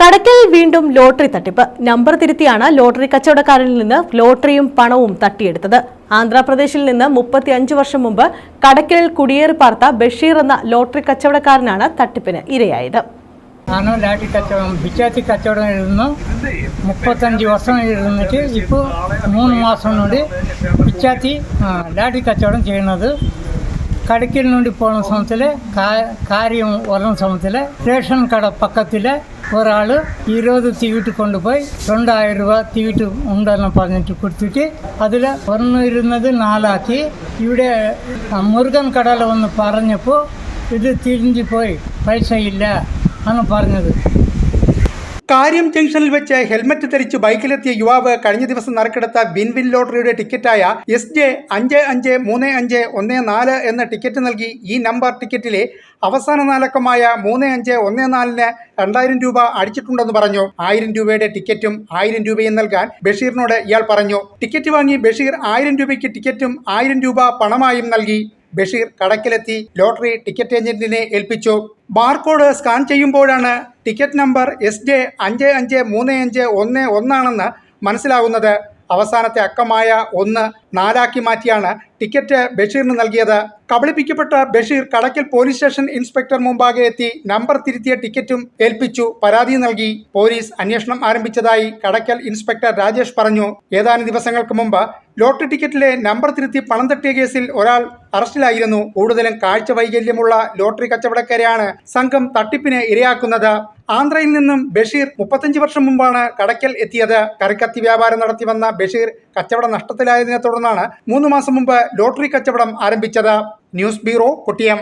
കടക്കൽ വീണ്ടും ലോട്ടറി തട്ടിപ്പ്. Number തിരുത്തിയാണ് lottery കച്ചവടക്കാരിൽ നിന്ന് ലോട്ടറിയും പണവും തട്ടിയെടുത്തത്. ആന്ധ്രാപ്രദേശിൽ നിന്ന് മുപ്പത്തി അഞ്ച് വർഷം മുമ്പ് കടക്കലിൽ കുടിയേറി പാർത്ത ബഷീർ എന്ന ലോട്ടറി കച്ചവടക്കാരനാണ് തട്ടിപ്പിന് ഇരയായത്. ആണ് ലാട്ടി കച്ചവടം കച്ചവടം ഇരുന്നു മുപ്പത്തഞ്ച് വർഷം ഇരുന്നിട്ട് ഇപ്പോൾ മൂന്ന് മാസം കൊണ്ട് പിച്ചാത്തി ലാട്ടി കച്ചവടം ചെയ്യുന്നത് കടക്കിൽ నుండి സമയത്തിൽ കാര്യം വരുന്ന സമയത്തിൽ റേഷൻ കട പക്കത്തിൽ ഒരാൾ ഇരുപത് തീവിട്ട് കൊണ്ടുപോയി രണ്ടായിരം രൂപ തീവിട്ട് ഉണ്ടെന്ന് പറഞ്ഞിട്ട് കൊടുത്തിട്ട് അതിൽ ഒന്ന് ഇരുന്നത് നാലാക്കി. ഇവിടെ മുരുകൻ കടയിൽ വന്ന് പറഞ്ഞപ്പോൾ ഇത് തിരിഞ്ഞു പോയി. പൈസ ഇല്ല എന്ന് പറഞ്ഞത്. കാര്യം ജംഗ്ഷനിൽ വെച്ച് ഹെൽമറ്റ് ധരിച്ച് ബൈക്കിലെത്തിയ യുവാവ് കഴിഞ്ഞ ദിവസം നറുക്കെടുത്ത വിൻ വിൻ ലോട്ടറിയുടെ ടിക്കറ്റായ എസ് ജെ അഞ്ച് അഞ്ച് മൂന്ന് അഞ്ച് ഒന്ന് നാല് എന്ന ടിക്കറ്റ് നൽകി. ഈ നമ്പർ ടിക്കറ്റിലെ അവസാന നാലക്കമായ മൂന്ന് അഞ്ച് ഒന്ന് നാലിന് രണ്ടായിരം രൂപ അടിച്ചിട്ടുണ്ടെന്ന് പറഞ്ഞു. ആയിരം രൂപയുടെ ടിക്കറ്റും ആയിരം രൂപയും നൽകാൻ ബഷീറിനോട് ഇയാൾ പറഞ്ഞു. ടിക്കറ്റ് വാങ്ങി ബഷീർ ആയിരം രൂപയ്ക്ക് ടിക്കറ്റും ആയിരം രൂപ പണമായും നൽകി. ബഷീർ കടക്കിലെത്തി ലോട്ടറി ടിക്കറ്റ് ഏജന്റിനെ ഏൽപ്പിച്ചു. ബാർകോഡ് സ്കാൻ ചെയ്യുമ്പോഴാണ് ടിക്കറ്റ് നമ്പർ എസ് ജെ അഞ്ച് അഞ്ച് മൂന്ന് അഞ്ച് ഒന്ന് ഒന്നാണെന്ന് മനസ്സിലാകുന്നത് അവസാനത്തെ അക്കമായ ഒന്ന് നാലാക്കി മാറ്റിയാണ് ടിക്കറ്റ് ബഷീറിന് നൽകിയത്. കബളിപ്പിക്കപ്പെട്ട Basheer Kadakkal police station inspector മുമ്പാകെ എത്തി നമ്പർ തിരുത്തിയ ടിക്കറ്റും ഏൽപ്പിച്ചു. പരാതി നൽകി. പോലീസ് അന്വേഷണം ആരംഭിച്ചതായി കടക്കൽ ഇൻസ്പെക്ടർ രാജേഷ് പറഞ്ഞു. ഏതാനും ദിവസങ്ങൾക്ക് മുമ്പ് ലോട്ടറി ടിക്കറ്റിലെ നമ്പർ തിരുത്തി പണം തട്ടിയ കേസിൽ ഒരാൾ അറസ്റ്റിലായിരുന്നു. കൂടുതലും കാഴ്ച വൈകല്യമുള്ള ലോട്ടറി കച്ചവടക്കാരെയാണ് സംഘം തട്ടിപ്പിന് ഇരയാക്കുന്നത്. ആന്ധ്രയിൽ നിന്നും ബഷീർ മുപ്പത്തഞ്ച് വർഷം മുമ്പാണ് കടക്കൽ എത്തിയത്. കറിക്കത്തി വ്യാപാരം നടത്തി വന്ന ബഷീർ കച്ചവടം നഷ്ടത്തിലായതിനെ തുടർന്നാണ് മൂന്ന് മാസം മുമ്പ് ലോട്ടറി കച്ചവടം ആരംഭിച്ചത്. News bureau Kottiyam.